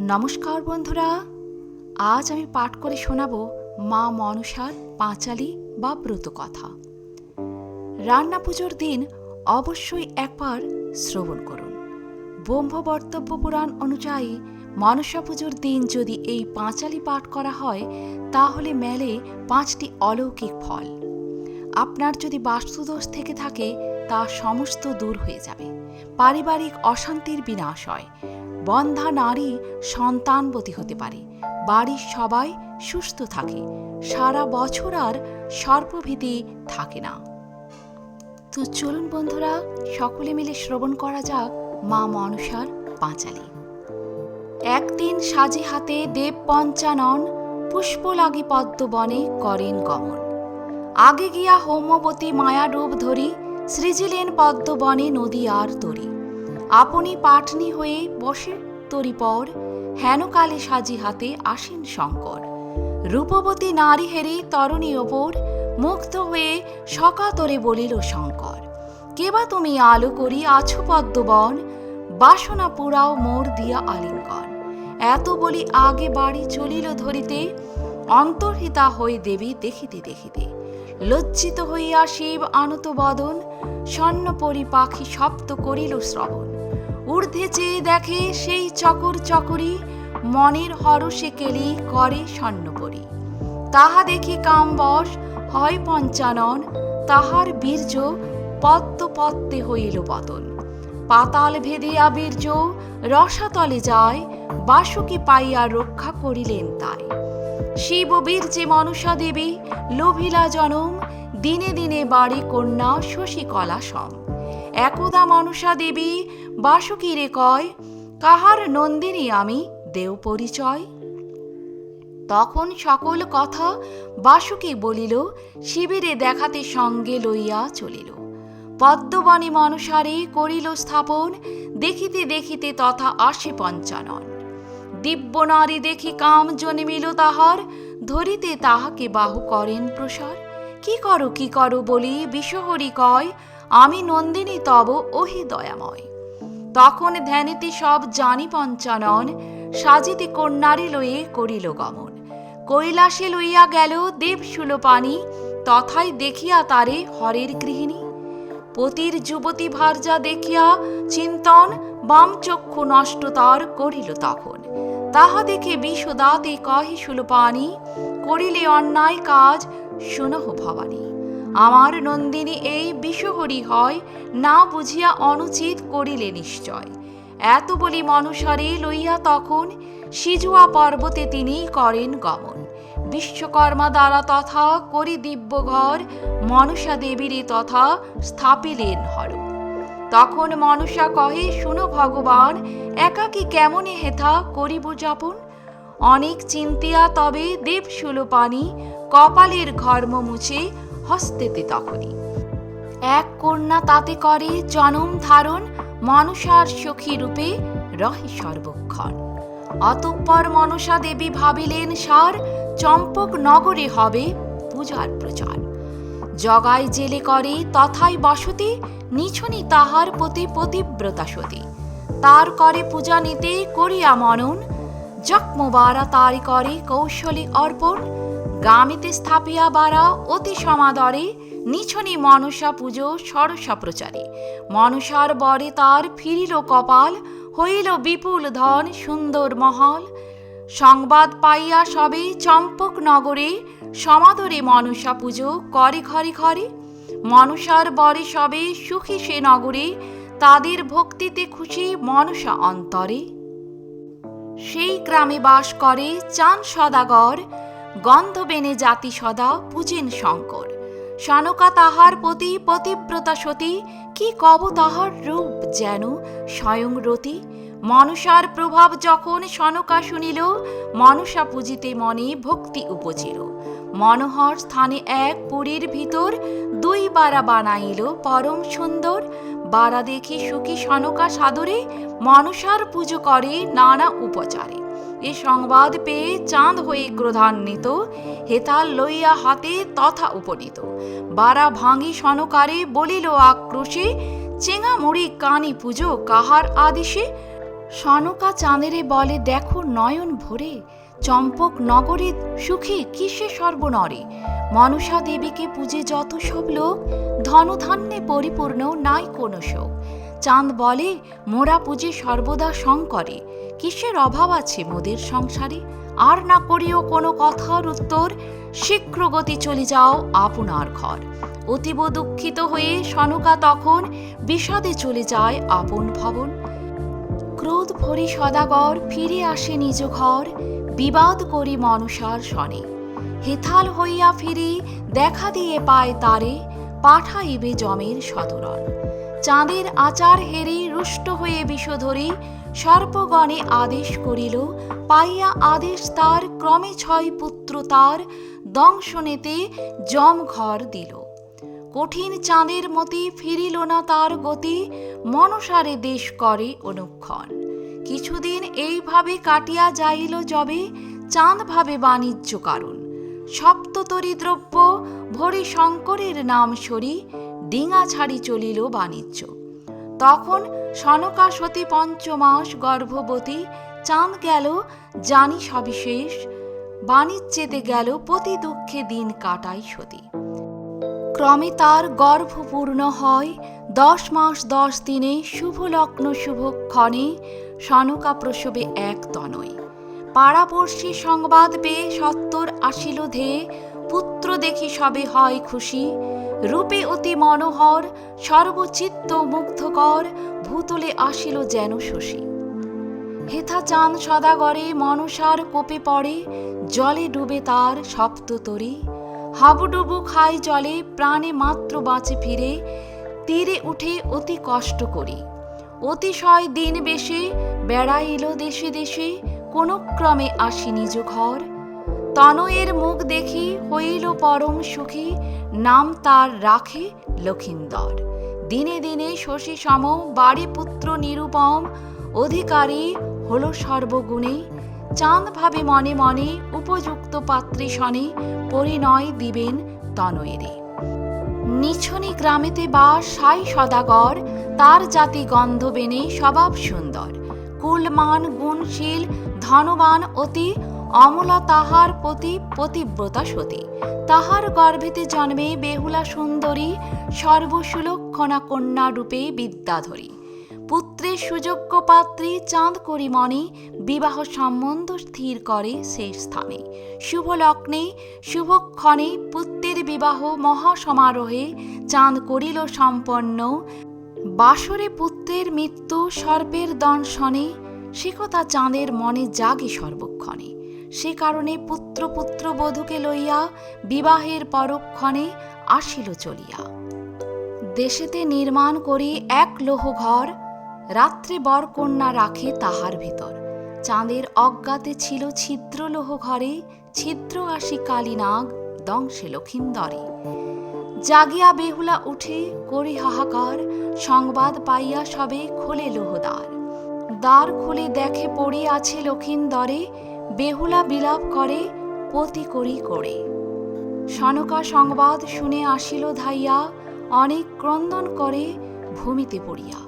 নমস্কার বন্ধুরা, আজ আমি পাঠ করে শোনাব মা মনসার পাঁচালি বা ব্রত কথা। রান্না পুজোর দিন অবশ্যই একবার শ্রবণ করুন। ব্রহ্ম বর্তব্য পুরাণ অনুযায়ী মনসা পুজোর দিন যদি এই পাঁচালি পাঠ করা হয়, তাহলে মেলে পাঁচটি অলৌকিক ফল। আপনার যদি বাস্তুদোষ থেকে থাকে, তা সমস্ত দূর হয়ে যাবে। পারিবারিক অশান্তির বিনাশ হয়। বন্ধা নারী সন্তানবতী হতে পারে। বাড়ির সবাই সুস্থ থাকে। সারা বছর আর সর্পভীতি থাকে না। তো চলুন বন্ধুরা, সকলে মিলে শ্রবণ করা যাক মা মনসার পাঁচালি। একদিন সাজি হাতে দেব পঞ্চানন পুষ্প লাগি পদ্মবনে করেন গমন। আগে গিয়া হোমবতী মায়া রূপ ধরি, সৃজিলেন পদ্মবনে নদী আর তরি। আপনি পাটনি হয়ে বসে তরি পর হেনকালে সাজি হাতে আসেন শঙ্কর। রূপবতী নারী হেরি তরণী ওপর মুগ্ধ হয়ে সকাতরে বলিল শঙ্কর, কেবা তুমি আলো করি আছো পদ্মবন, বাসনা পুরাও মোর দিয়া আলিঙ্গন। এত বলি আগে বাড়ি চলিল ধরিতে, অন্তর্হিতা হয়ে দেবী দেখিতে দেখিতে। লজ্জিত হইয়া শিব আনত বদন, স্বর্ণপরি পাখি শব্দ করিল শ্রবণ। ঊর্ধ্বে চেয়ে দেখে সেই চকর চকরি, মনের হরসে কেলি করে স্বর্ণপরি। তাহা দেখি কামবশ হয় পঞ্চানন, তাহার বীর্য পদ্ম পদ্মে হইল পতন। পাতাল ভেদিয়া বীর্য রসাতলে যায়, বাসুকি পাইয়া রক্ষা করিলেন তাই। শিব বীর্যে মনসা দেবী, লোভিলা জনম, দিনে দিনে বাড়ি কন্যা শশীকলা সম। একদা মনসা দেবী, বাসুকিরে কয়, কাহার নন্দিনী আমি, দেও পরিচয়। তখন সকল কথা বাসুকি বলিল, শিবিরে দেখাতে সঙ্গে লইয়া চলিল। পদ্মবনী মনসারে করিল স্থাপন, দেখিতে দেখিতে তথা আসে পঞ্চানন। দিব্য নারী দেখি কাম জন্মিল তাহার, ধরিতে তাহাকে বাহু করেন প্রসার। কি করো কি করো বলি বিশ্বহরি কয় আমি নন্দিনী তব ওহি দয়াময়। তখন ধ্যানিতে সব জানি পঞ্চানন, সাজিতে কন্যারে লয়ে করিল গমন। কৈলাসে লইয়া গেল দেব পানি তথায় দেখিয়া তারে হরের গৃহিণী। পতির যুবতী ভার্যা দেখিয়া চিন্তন বাম চক্ষু নষ্ট তার করিল তখন। তাহা দেখে বিষদাতে কহে সুলপানি, করিলে অন্যায় কাজ শুনহ ভবানী। আমার নন্দিনী এই বিষহরি হয়, না বুঝিয়া অনুচিত করিলে নিশ্চয়। এত বলি মনুসারে লইয়া তখন সিজুয়া পর্বতে তিনি করেন গমন। বিশ্বকর্মা দ্বারা তথা করি দিব্য ঘর মনসা দেবীরে তথা স্থাপিলেন হর তখন মনসা কহে, শুনো ভগবান, একাকি কেমনে হেথা করিব যাপন? অনেক চিন্তিয়া তবে দেব সুলোপানি কপালের ঘর্ম মুছে হস্তেতে তখনই। এক কন্যা তাতে করে জনম ধারণ মনসার সখী রূপে রহে সর্বক্ষণ। অতঃপর মনসা দেবী ভাবিলেন, সার, চম্পক নগরে হবে পূজার প্রচার। জগায় জেলে করে তথায় বসতি, নিছনি তাহার প্রতি পতিব্রতা সতী। তার করে পূজা নিতে করিয়া মনন জকমবারা তারি করে কৌশলী অর্পণ গামিতে স্থাপিয়া বারা, অতি সমাদরে, নিছনি মনসা পুজো, সরসা প্রচারে। মনসার বরে তার ফিরিল কপাল, হইল বিপুল ধন, সুন্দর মহল। সংবাদ পাইয়া সবে চম্পক নগরে, সমাদরে মনসা পুজো করে ঘরে ঘরে। মনসার বরে সবে সুখী সে নগরে, তাদের ভক্তিতে খুশি মনসা অন্তরে। সেই গ্রামে বাস করে চান সদাগর গন্ধ বেনে জাতি সদা পূজেন শঙ্কর। সনকা তাহার প্রতি পতিব্রতা সতী, কি কব তাহার রূপ যেন স্বয়ং রতি? মনসার প্রভাব যখন সনকা শুনিল, মনসা পূজিতে মনে ভক্তি উপজিল। মনোহর স্থানে এক পুরীর ভিতর দুই বারা বানাইল পরম সুন্দর। বারা দেখি সুখী সনকা সাদরে মনসার পুজো করে নানা উপচারে। এ সংবাদ পেয়ে চাঁদ হয়ে ক্রোধান্বিত, হেতাল লইয়া হাতে তথা উপনীত। বারা ভাঙি সনকারে বলিল আক্রোশে, চেঙা মুড়ি কানি পুজো কাহার আদেশে? সনকা চাঁদেরে বলে, দেখো নয়ন ভরে, চম্পক নগরে সুখী কিসে সর্বনরে? মনসা দেবীকে পূজে যত সব লোক, ধনধান্যে পরিপূর্ণ নাই কোনো শোক। চাঁদ বলে, মোরা পূজে সর্বদা শঙ্করে কিসের অভাব আছে মোদের সংসারে? আর না করিও কোনো কথার উত্তর। শীঘ্র গতি চলে যাও আপনার ঘর। অতীব দুঃখিত হয়ে সনকা তখন বিষাদে চলে যায় আপন ভবন। ক্রোধ ভরি সদাগর ফিরে আসে নিজ ঘর। বিবাদ করি মনসার সনে। হেথাল হইয়া ফিরি, দেখা দিয়ে পায় তারে। পাঠাইবে জমের সদরণ চাঁদের আচার হেরি রুষ্ট হয়ে বিষধরি, সর্পগণে আদেশ করিল, পাইয়া আদেশ তার, ক্রমে ছয় পুত্র তার, দংশনেতে জম ঘর দিল। কঠিন চাঁদের মতি ফিরিল না তার গতি, মনসারে দেশ করে অনুক্ষণ। কিছুদিন এইভাবে কাটিয়া যাইল যবে, চাঁদ ভাবে বাণিজ্য কারণ সপ্ততরী দ্রব্য, ভরি শঙ্করের নাম সরি ডিঙা ছাড়ি চলিল বাণিজ্য। তখন সনকা সতী পঞ্চমাস গর্ভবতী, চাঁদ গেল, জানি সবিশেষ বাণিজ্যেতে গেল প্রতি দুঃখে দিন কাটাই সতী। ক্রমে তার গর্ভপূর্ণ হয়, দশ মাস দশ দিনে শুভ লগ্ন শুভক্ষণে সনকা প্রসবে এক তনয়। পাড়াপড়শি সংবাদ পেয়ে সত্তর আসিল ধেয়ে পুত্র দেখি সবে হয় খুশি রূপে অতি মনোহর, সর্বচিত্ত মুগ্ধকর, ভূতলে আসিল যেন শশী। হেথা চাঁদ সদাগরে মনসার কোপে পড়ে, জলে ডুবে তার সপ্ততরী হাবুডুবু খায় জলে, প্রাণে মাত্র বাঁচে ফিরে, তীরে উঠে অতি কষ্ট করি। অতিশয় দিন বেশে বেড়াইল দেশে দেশে, কোনো ক্রমে আসি নিজ ঘর। তনয়ের মুখ দেখি, হইল পরম সুখী, নাম তার রাখে লক্ষিন্দর। দিনে দিনে শশী সম বাড়ি পুত্র নিরুপম, অধিকারী হল সর্বগুণে। চাঁদ ভাবে মনে মনে উপযুক্ত পাত্রী শনে, পরিণয় দিবেন তনয়েরে নিছনি গ্রামেতে বা সাই সদাগর, তার জাতি গন্ধ বেনে স্বভাব সুন্দর। কুলমান, গুণশীল, ধনবান অতি অমলা তাহার প্রতি পতিব্রতা সতী। তাহার গর্ভেতে জন্মে বেহুলা সুন্দরী সর্বসুলক্ষণা কন্যা রূপে বিদ্যাধরী। পুত্রের সুযোগ্য পাত্রী চাঁদ করি মনে বিবাহ সম্বন্ধ স্থির করে সে স্থানে। শুভ লগ্নে শুভক্ষণে পুত্রের বিবাহ মহাসমারোহে চাঁদ করিল সম্পন্ন। বাসরে পুত্রের মৃত্যু সর্পের দংশনে, সে চাঁদের মনে জাগে সর্বক্ষণে। সে কারণে পুত্র পুত্র বধূকে লইয়া বিবাহের পরক্ষণে আসিল চলিয়া। দেশেতে নির্মাণ করি এক লোহ ঘর, রাত্রে বর কন্যা রাখে তাহার ভিতর। চাঁদের অজ্ঞাতে ছিল ছিদ্র লোহ ঘরে, ছিদ্র আসি কালীনাগ, দংশে লক্ষিন্দরে। জাগিয়া বেহুলা উঠে করি হাহাকার, সংবাদ পাইয়া সবে খোলে লোহদ্বার। দ্বার খুলে দেখে পড়ে আছে লক্ষিন্দরে বেহুলা বিলাপ করে, পতি করি করে। সনকা সংবাদ শুনে আসিল ধাইয়া, অনেক ক্রন্দন করে ভূমিতে পড়িয়া।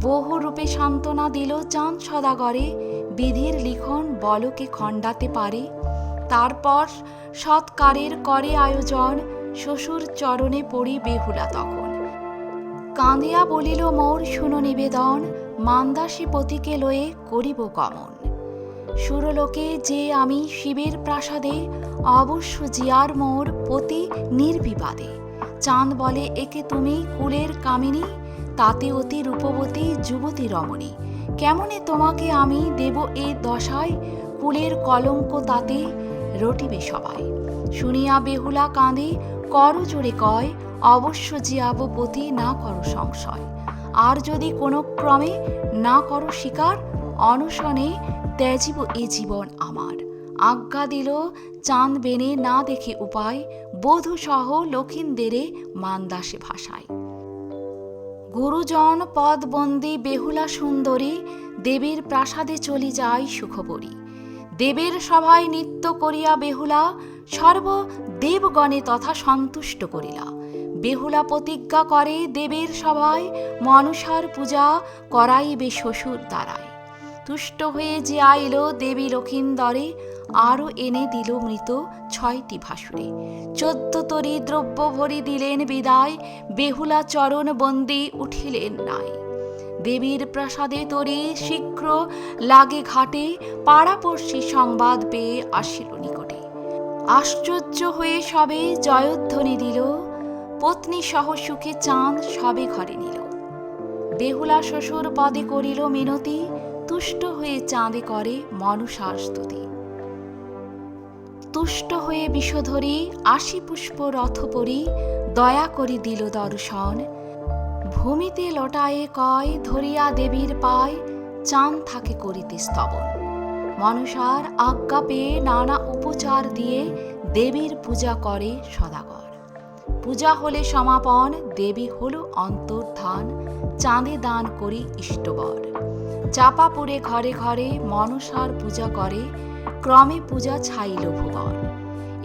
বহু রূপে সান্ত্বনা দিল চাঁদ সদাগরে, বিধির লিখন বলকে খণ্ডাতে পারে। তারপর সৎকারের করে আয়োজন, শ্বশুর চরণে পড়ি বেহুলা তখন। কাঁদিয়া বলিল, মোর, শুনো নিবেদন, মান্দাসী পতিকে লয়ে করিব গমন। সুরলোকে যে আমি শিবের প্রাসাদে, অবশ্য জিয়ার মোর পতি নির্বিবাদে। চাঁদ বলে, একে তুমি কুলের কামিনী, তাতে অতি রূপবতী যুবতী রমণী। কেমনে তোমাকে আমি দেব এ দশায়, কুলের কলঙ্ক তাতে রটিবে সবাই শুনিয়া বেহুলা কাঁদে, কর জোরে কয়, অবশ্য জিয়াব পতি না করো সংশয়। আর যদি কোনো ক্রমে না করো শিকার, অনশনে ত্যাজিব এ জীবন আমার। আজ্ঞা দিল, চাঁদ বেনে না দেখে উপায়, বধূ সহ লক্ষিন্দেরে মান্দাসে ভাষায়। গুরুজন পদবন্দি বেহুলা সুন্দরী, দেবীর প্রাসাদে চলি যায় সুখবরী। দেবের সভায় নৃত্য করিয়া বেহুলা, সর্ব দেবগণে তথা সন্তুষ্ট করিলা। বেহুলা প্রতিজ্ঞা করে দেবের সভায়, মনসার পূজা করাইবে শ্বশুর দ্বারায়। তুষ্ট হয়ে যে আইল দেবী লক্ষিন্দরে, আরও এনে দিল মৃত ছয়টি ভাসুরে। চোদ্দ তরি দ্রব্য ভরি দিলেন বিদায়, বেহুলা চরণ বন্দি উঠিলেন নাই। দেবীর প্রাসাদে তরি শীঘ্র লাগে ঘাটে, পাড়াপড়শি সংবাদ পেয়ে আসিল নিকটে। আশ্চর্য হয়ে সবে জয়ধ্বনি দিল, পত্নী সহ সুখে চাঁদ সবে ঘরে নিল। বেহুলা শ্বশুর পদে করিল মিনতি তুষ্ট হয়ে চাঁদে করে মনুষার স্তুতি তুষ্ট হয়ে বিষধরি আশি পুষ্প রথ পরি দয়া করি দিল দর্শন। ভূমিতে লটায়ে কয় ধরিয়া দেবীর পায়, চাঁদ থাকে করিতে স্তবন। মনসার আজ্ঞা পেয়ে নানা উপচার দিয়ে দেবীর পূজা করে সদাগর। পূজা হলে সমাপন, দেবী হল অন্তর্ধান, চাঁদে দান করি ইষ্টবর। চাপাপুরে ঘরে ঘরে মনসার পূজা করে, ক্রমে পূজা ছাইল ভুবন।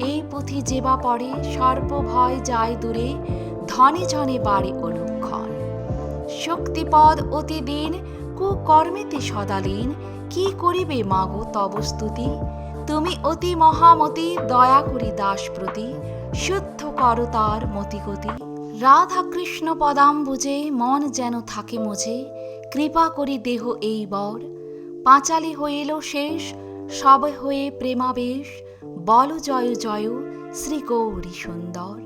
এই পুঁথি যেবা পড়ে সর্প ভয় যায় দূরে, ধনে জনে বাড়ে অনুক্ষণ শক্তিপদ অতিদিন কুকর্মেতে সদালীন কি করিবে মাগো তব স্তুতি? তুমি অতি মহামতি, দয়া করি দাস প্রতি, শুদ্ধ কর তার মতিগতি রাধা কৃষ্ণ পদাম্বুজে, মন যেন থাকে মোঝে কৃপা করি দেহ এই বর। পাঁচালি হইল শেষ, সবে হয়ে প্রেমাবেশ। বল জয় জয় শ্রী গৌরী সুন্দর